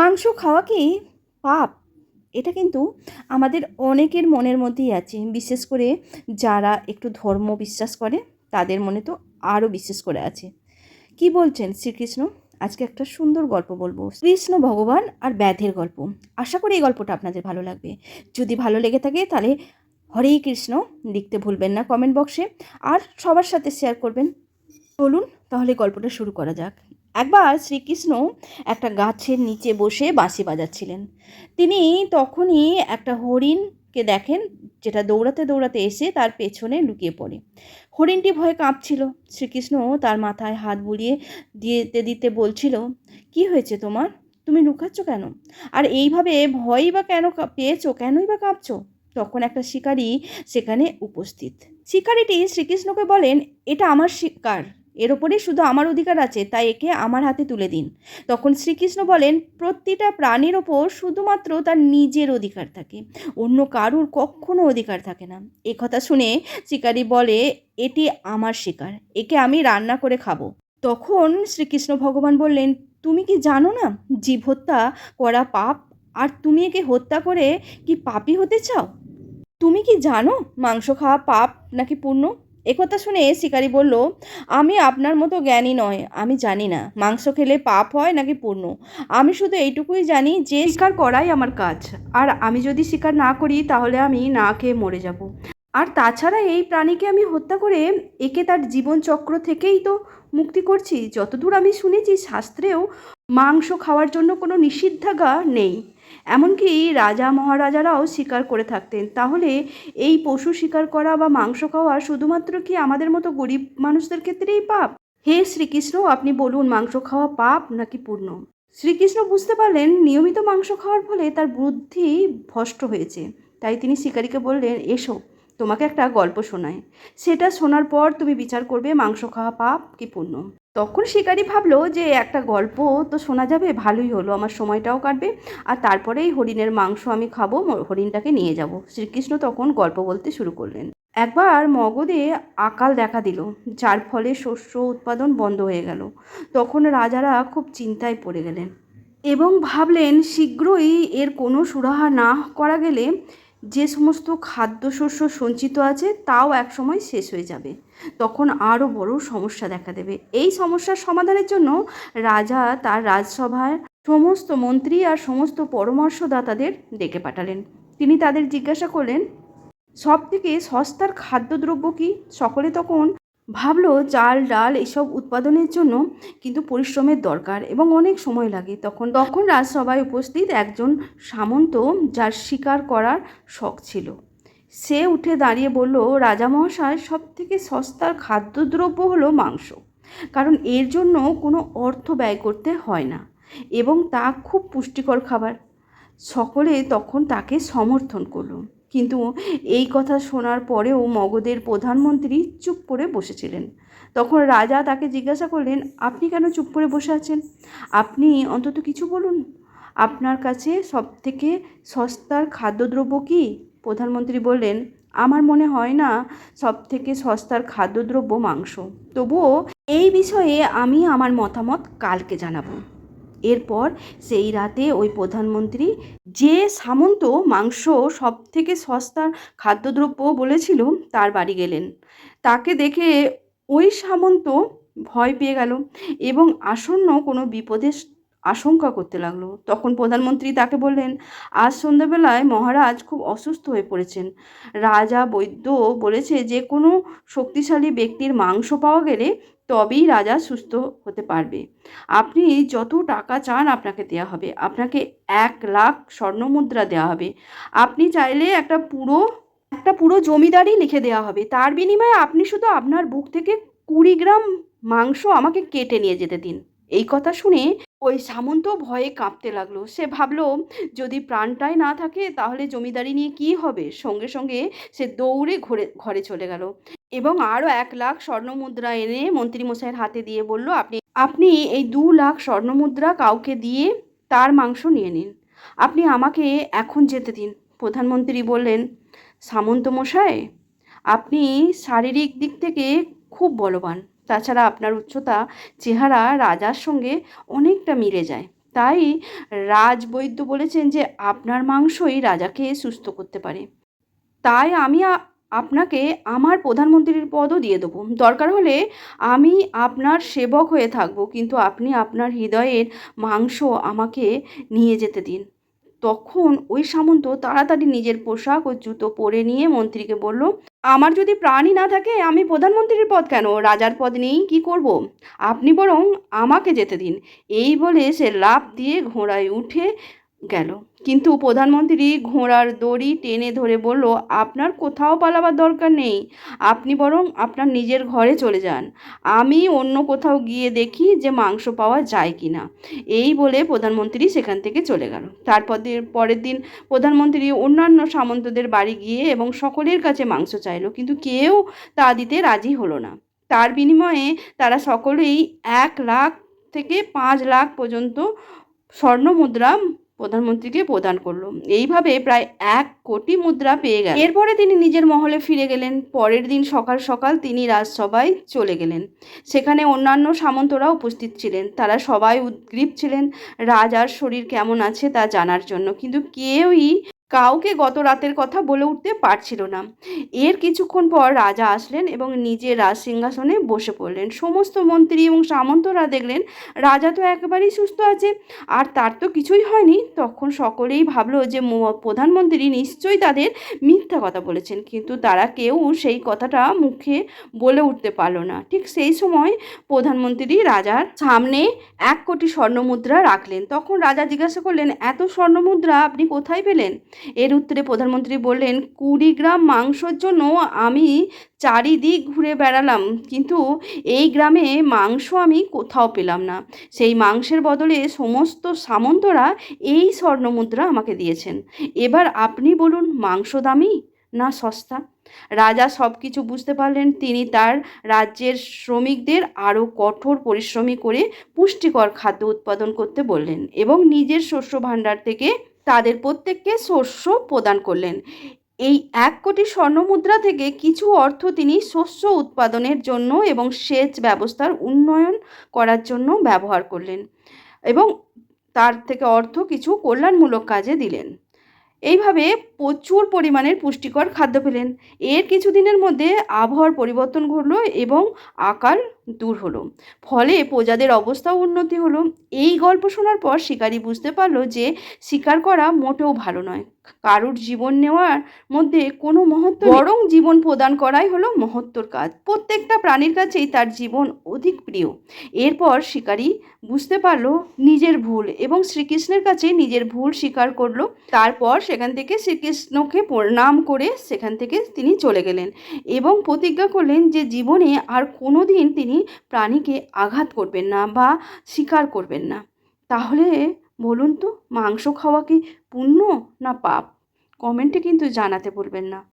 মাংস খাওয়া কি? পাপ। এটা কিন্তু আমাদের অনেকের মনের মধ্যেই আছে। বিশেষ করে যারা একটু ধর্ম বিশ্বাস করে, তাদের মনে তো আরও বিশেষ করে আছে। কি বলছেন শ্রীকৃষ্ণ? আজকে একটা সুন্দর গল্প বলব। কৃষ্ণ ভগবান আর ব্যাধের গল্প। আশা করি এই গল্পটা আপনাদের ভালো লাগবে। যদি ভালো লেগে থাকে তাহলে হরে কৃষ্ণ, লিখতে ভুলবেন না কমেন্ট বক্সে। আর সবার সাথে শেয়ার করবেন। বলুন তাহলে গল্পটা শুরু করা যাক। একবার শ্রীকৃষ্ণ একটা গাছের নিচে বসে বাঁশি বাজাচ্ছিলেন। তিনি তখনই একটা হরিণকে দেখেন, যেটা দৌড়াতে দৌড়াতে এসে তার পেছনে লুকিয়ে পড়ে। হরিণটি ভয়ে কাঁপছিল। শ্রীকৃষ্ণ তার মাথায় হাত বুলিয়ে দিতে দিতে বলছিল, কি হয়েছে তোমার? তুমি লুকাচ্ছ কেন? আর এইভাবে ভয়ই বা কেন পেয়েছ? কেনই বা কাঁপছো? তখন একটা শিকারী সেখানে উপস্থিত। শিকারীটি শ্রীকৃষ্ণকে বলেন, এটা আমার শিকার। এর ওপরে শুধু আমার অধিকার আছে, তাই একে আমার হাতে তুলে দিন। তখন শ্রীকৃষ্ণ বলেন, প্রতিটা প্রাণীর ওপর শুধুমাত্র তার নিজের অধিকার থাকে, অন্য কারুর কখনো অধিকার থাকে না। এ কথা শুনে শিকারী বলে, এটি আমার শিকার, একে আমি রান্না করে খাব। তখন শ্রীকৃষ্ণ ভগবান বললেন, তুমি কি জানো না, জীব হত্যা করা পাপ, আর তুমি একে হত্যা করে কি পাপী হতে চাও? তুমি কি জানো মাংস খাওয়া পাপ নাকি পুণ্য? একথা শুনে শিকারী বলল, আমি আপনার মতো জ্ঞানী নয়, আমি জানি না। মাংস খেলে পাপ হয় নাকি পূর্ণ? আমি শুধু এইটুকুই জানি যে শিকার করাই আমার কাজ। আর আমি যদি শিকার না করি, তাহলে আমি না খেয়ে মরে যাব। আর তাছাড়া এই প্রাণীকে আমি হত্যা করে একে তার জীবনচক্র থেকেই তো মুক্তি করছি। যতদূর আমি শুনেছি, শাস্ত্রেও মাংস খাওয়ার জন্য কোনো নিষিদ্ধাজ্ঞা নেই। এমনকি রাজা মহারাজারাও শিকার করে থাকতেন। তাহলে এই পশু শিকার করা বা মাংস খাওয়া শুধুমাত্র কি আমাদের মতো গরিব মানুষদের ক্ষেত্রেই পাপ? হে শ্রীকৃষ্ণ, আপনি বলুন মাংস খাওয়া পাপ নাকি পূর্ণ? শ্রীকৃষ্ণ বুঝতে পারলেন নিয়মিত মাংস খাওয়ার ফলে তার বুদ্ধি ভষ্ট হয়েছে। তাই তিনি শিকারীকে বললেন, এসো, তোমাকে একটা গল্প শোনায় সেটা শোনার পর তুমি বিচার করবে মাংস খাওয়া পাপ কি পুণ্য তখন শিকারী ভাবলো যে, একটা গল্প তো শোনা যাবে, ভালোই হলো, আমার সময়টাও কাটবে। আর তারপরেই হরিণের মাংস আমি খাব হরিণটাকে নিয়ে যাব। শ্রীকৃষ্ণ তখন গল্প বলতে শুরু করলেন। একবার মগধে আকাল দেখা দিল, যার ফলে শস্য উৎপাদন বন্ধ হয়ে গেল। তখন রাজারা খুব চিন্তায় পড়ে গেলেন এবং ভাবলেন, শীঘ্রই এর কোনো সুরাহা না করা গেলে যে সমস্ত খাদ্যশস্য সঞ্চিত আছে, তাও এক সময় শেষ হয়ে যাবে। তখন আরও বড় সমস্যা দেখা দেবে। এই সমস্যার সমাধানের জন্য রাজা তার রাজসভায় সমস্ত মন্ত্রী আর সমস্ত পরামর্শদাতাদের ডেকে পাঠালেন। তিনি তাদের জিজ্ঞাসা করলেন সব থেকে সস্তার খাদ্যদ্রব্য কি? সকলে তখন ভাবলো চাল, ডাল এসব উৎপাদনের জন্য কিন্তু পরিশ্রমের দরকার এবং অনেক সময় লাগে। তখন তখন রাজসভায় উপস্থিত একজন সামন্ত যার শিকার করার শখ ছিল। সে উঠে দাঁড়িয়ে বলল, রাজামহাশয় সব থেকে সস্তার খাদ্যদ্রব্য হলো মাংস। কারণ এর জন্য কোনো অর্থ ব্যয় করতে হয় না এবং তা খুব পুষ্টিকর খাবার। সকলে তখন তাকে সমর্থন করল। কিন্তু এই কথা শোনার পরেও মগধের প্রধানমন্ত্রী চুপ করে বসেছিলেন। তখন রাজা তাকে জিজ্ঞাসা করলেন, আপনি কেন চুপ করে বসে আছেন? আপনি অন্তত কিছু বলুন। আপনার কাছে সবথেকে সস্তার খাদ্যদ্রব্য কী? প্রধানমন্ত্রী বললেন, আমার মনে হয় না সবথেকে সস্তার খাদ্যদ্রব্য মাংস। তবুও এই বিষয়ে আমি আমার মতামত কালকে জানাব। এরপর সেই রাতে ওই প্রধানমন্ত্রী যে সামন্ত মাংস সব থেকে সস্তা খাদ্যদ্রব্য বলেছিল, তার বাড়ি গেলেন। তাকে দেখে ওই সামন্ত ভয় পেয়ে গেল এবং আসন্ন কোনো বিপদের আশঙ্কা করতে লাগল। তখন প্রধানমন্ত্রী তাকে বললেন, আজ সন্ধ্যাবেলায় মহারাজ খুব অসুস্থ হয়ে পড়েছেন। রাজা বৈদ্য বলেছে যে, কোনো শক্তিশালী ব্যক্তির মাংস পাওয়া গেলে তবেই রাজা সুস্থ হতে পারবে। আপনি যত টাকা চান আপনাকে দেওয়া হবে। আপনাকে এক লাখ স্বর্ণমুদ্রা দেওয়া হবে। আপনি চাইলে একটা পুরো একটা পুরো জমিদারি লিখে দেওয়া হবে। তার বিনিময়ে আপনি শুধু আপনার বুক থেকে কুড়ি গ্রাম মাংস আমাকে কেটে নিয়ে যেতে দিন। এই কথা শুনে ওই সামন্ত ভয়ে কাঁপতে লাগল। সে ভাবলো, যদি প্রাণটাই না থাকে, তাহলে জমিদারি নিয়ে কী হবে? সঙ্গে সঙ্গে সে দৌড়ে ঘরে ঘরে চলে গেল। এবং আরও এক লাখ স্বর্ণমুদ্রা এনে মন্ত্রীমশাইয়ের হাতে দিয়ে বলল, আপনি আপনি এই দু লাখ স্বর্ণমুদ্রা কাউকে দিয়ে তার মাংস নিয়ে নিন। আপনি আমাকে এখন যেতে দিন। প্রধানমন্ত্রী বললেন, সামন্ত মশাই, আপনি শারীরিক দিক থেকে খুব বলবান। তাছাড়া আপনার উচ্চতা, চেহারা, রাজার সঙ্গে অনেকটা মিলে যায়। তাই রাজবৈদ্য বলেছেন যে, আপনার মাংসই রাজাকে সুস্থ করতে পারে। তাই আমি আপনাকে আমার প্রধানমন্ত্রীর পদও দিয়ে দেবো। দরকার হলে আমি আপনার সেবক হয়ে থাকব, কিন্তু আপনি আপনার হৃদয়ের মাংস আমাকে নিয়ে যেতে দিন। তখন ওই সামন্ত তাড়াতাড়ি নিজের পোশাক ও জুতো পরে নিয়ে মন্ত্রীকে বলল আমার যদি প্রাণই না থাকে, আমি প্রধানমন্ত্রীর পদ কেন? রাজার পদ নিয়েই কি করব? আপনি বরং আমাকে যেতে দিন। এই বলে সে লাভ দিয়ে ঘোড়ায় উঠে গেল। কিন্তু প্রধানমন্ত্রী ঘোড়ার দড়ি টেনে ধরে বলল, আপনার কোথাও পালাবার দরকার নেই। আপনি বরং আপনার নিজের ঘরে চলে যান। আমি অন্য কোথাও গিয়ে দেখি যে মাংস পাওয়া যায় কি না। এই বলে প্রধানমন্ত্রী সেখান থেকে চলে গেল। তারপর পরের দিন প্রধানমন্ত্রী অন্যান্য সামন্তদের বাড়ি গিয়ে এবং সকলের কাছে মাংস চাইলো, কিন্তু কেউ তা দিতে রাজি হলো না। তার বিনিময়ে তারা সকলেই এক লাখ থেকে পাঁচ লাখ পর্যন্ত স্বর্ণ মুদ্রা প্রধানমন্ত্রীকে প্রদান করল। এইভাবে প্রায় এক কোটি মুদ্রা পেয়ে গেল এরপরে তিনি নিজের মহলে ফিরে গেলেন। পরের দিন সকাল সকাল তিনি রাজসভায় চলে গেলেন। সেখানে অন্যান্য সামন্তরা উপস্থিত ছিলেন। তারা সবাই উদ্গ্রীব ছিলেন। রাজার শরীর কেমন আছে তা জানার জন্য। কিন্তু কেউই কাউকে গত রাতের কথা বলে উঠতে পারছিল না। এর কিছুক্ষণ পর রাজা আসলেন এবং নিজে রাজ সিংহাসনে বসে পড়লেন। সমস্ত মন্ত্রী এবং সামন্তরা দেখলেন, রাজা তো একেবারেই সুস্থ আছে। আর তার তো কিছুই হয়নি। তখন সকলেই ভাবলো যে প্রধানমন্ত্রী নিশ্চয়ই তাদের মিথ্যা কথা বলেছেন। কিন্তু তারা কেউ সেই কথাটা মুখে বলে উঠতে পারল না। ঠিক সেই সময় প্রধানমন্ত্রী রাজার সামনে এক কোটি স্বর্ণমুদ্রা রাখলেন। তখন রাজা জিজ্ঞাসা করলেন, এত স্বর্ণমুদ্রা আপনি কোথায় পেলেন? এর উত্তরে প্রধানমন্ত্রী বললেন কুড়ি গ্রাম মাংসর জন্য আমি চারিদিক ঘুরে বেড়ালাম, কিন্তু এই গ্রামে মাংস আমি কোথাও পেলাম না। সেই মাংসের বদলে সমস্ত সামন্তরা এই স্বর্ণমুদ্রা আমাকে দিয়েছেন। এবার আপনি বলুন, মাংস দামি না সস্তা? রাজা সব কিছু বুঝতে পারলেন। তিনি তার রাজ্যের শ্রমিকদের আরও কঠোর পরিশ্রমী করে পুষ্টিকর খাদ্য উৎপাদন করতে বললেন এবং নিজের শস্য ভাণ্ডার থেকে তাদের প্রত্যেককে শস্য প্রদান করলেন। এই এক কোটি স্বর্ণমুদ্রা থেকে কিছু অর্থ তিনি শস্য উৎপাদনের জন্য এবং সেচ ব্যবস্থার উন্নয়ন করার জন্য ব্যবহার করলেন এবং তার থেকে অর্থ কিছু কল্যাণমূলক কাজে দিলেন। এইভাবে প্রচুর পরিমাণের পুষ্টিকর খাদ্য পেলেন। এর কিছুদিনের মধ্যে আবহাওয়ার পরিবর্তন ঘটল এবং আকার দূর হলো। ফলে প্রজাদের অবস্থাও উন্নতি হলো। এই গল্প শোনার পর শিকারী বুঝতে পারল যে শিকার করা মোটেও ভালো নয়। কারুর জীবন নেওয়ার মধ্যে কোনো মহত্ব বরং জীবন প্রদান করাই হলো মহত্তর কাজ। প্রত্যেকটা প্রাণীর কাছেই তার জীবন অধিক প্রিয়। এরপর শিকারী বুঝতে পারল নিজের ভুল এবং শ্রীকৃষ্ণের কাছে নিজের ভুল স্বীকার করল। তারপর সেখান থেকে শ্রীকৃষ্ণকে প্রণাম করে সেখান থেকে তিনি চলে গেলেন এবং প্রতিজ্ঞা করলেন যে জীবনে আর কোনো দিন তিনি প্রাণীকে আঘাত করবেন না বা শিকার করবেন না। তাহলে বলুন তো মাংস খাওয়া কি পুণ্য না পাপ? কমেন্টে কিন্তু জানাতে ভুলবেন না।